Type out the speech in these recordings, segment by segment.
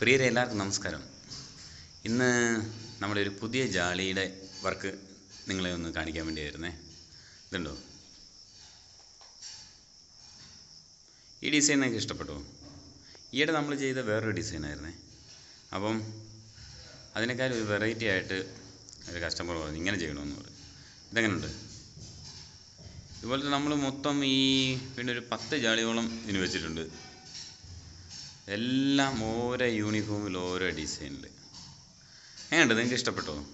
പ്രിയരെ എല്ലാവർക്കും നമസ്കാരം. ഇന്ന് നമ്മുടെ ഒരു പുതിയ ജാലിയുടെ വർക്ക് നിങ്ങളെ ഒന്ന് കാണിക്കാൻ വേണ്ടിയായിരുന്നേ. ഇതുണ്ടോ? ഈ ഡിസൈൻ നിങ്ങൾക്ക് ഇഷ്ടപ്പെട്ടോ? ഈയിടെ നമ്മൾ ചെയ്ത വേറൊരു ഡിസൈനായിരുന്നേ അപ്പം അതിനേക്കാൾ ഒരു വെറൈറ്റി ആയിട്ട് ഒരു കസ്റ്റമർ പറഞ്ഞു ഇങ്ങനെ ചെയ്യണമെന്ന് പറഞ്ഞു. ഇതെങ്ങനെയുണ്ട് ഇതുപോലത്തെ നമ്മൾ മൊത്തം ഈ പിന്നെ ഒരു പത്ത് ജാളിയോളം ഇതിന് വെച്ചിട്ടുണ്ട്. എല്ലാം ഓരോ യൂണിഫോമിൽ ഓരോ ഡിസൈനിൽ എങ്ങനെയുണ്ട്? നിങ്ങൾക്ക് ഇഷ്ടപ്പെട്ടോ?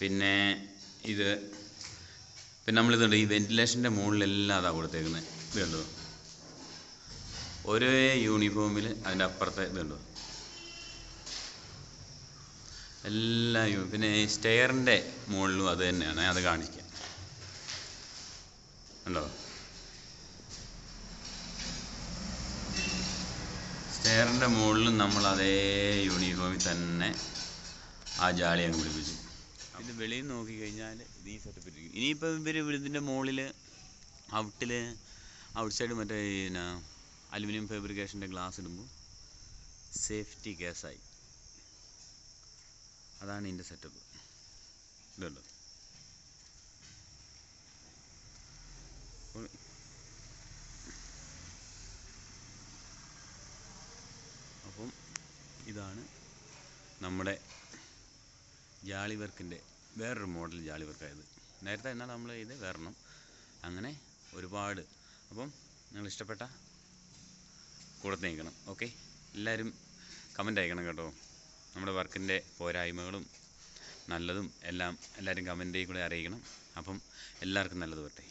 പിന്നെ ഇത് പിന്നെ നമ്മളിതുണ്ട് ഈ വെന്റിലേഷന്റെ മുകളിലെല്ലാം അതാ കൊടുത്തേക്കുന്നത് ഇത് കണ്ടോ? ഒരേ യൂണിഫോമിൽ അതിന്റെ അപ്പുറത്തെ ഇതുണ്ടോ എല്ലാ യൂ പിന്നെ സ്റ്റെയറിന്റെ മുകളിലും അത് തന്നെയാണ്. അത് കാണിക്കാം. ഉണ്ടോ സ്റ്റെയറിന്റെ മുകളിലും നമ്മൾ അതേ യൂണിഫോമിൽ തന്നെ ആ ജാളി അങ്ങ് പിടിപ്പിച്ചു. ഇത് വെളിയിൽ നോക്കി കഴിഞ്ഞാൽ ഈ സെറ്റപ്പ് ഇരിക്കും. ഇനിയിപ്പോൾ ഇവർ ഇതിന്റെ മുകളിൽ ഔട്ടിൽ ഔട്ട് സൈഡ് മറ്റേ പിന്നെ അലുമിനിയം ഫാബ്രിക്കേഷന്റെ ഗ്ലാസ് ഇടുമ്പോൾ സേഫ്റ്റി കേസായി അതാണ് ഇതിന്റെ സെറ്റപ്പ് ഇതുണ്ട്? ഇതാണ് നമ്മുടെ ജാളി വർക്കിന്റെ വേറൊരു മോഡൽ ജാളി വർക്കായത് നേരത്തെ എന്നാൽ നമ്മൾ ഇത് വരണം. അങ്ങനെ ഒരുപാട്. അപ്പം നിങ്ങൾ ഇഷ്ടപ്പെട്ട കൂടെ നീക്കണം. ഓക്കെ? എല്ലാവരും കമന്റ് അയക്കണം കേട്ടോ. നമ്മുടെ വർക്കിന്റെ പോരായ്മകളും നല്ലതും എല്ലാം എല്ലാവരും കമന്റ് കൂടെ അറിയിക്കണം. അപ്പം എല്ലാവർക്കും നല്ലത് വരട്ടെ.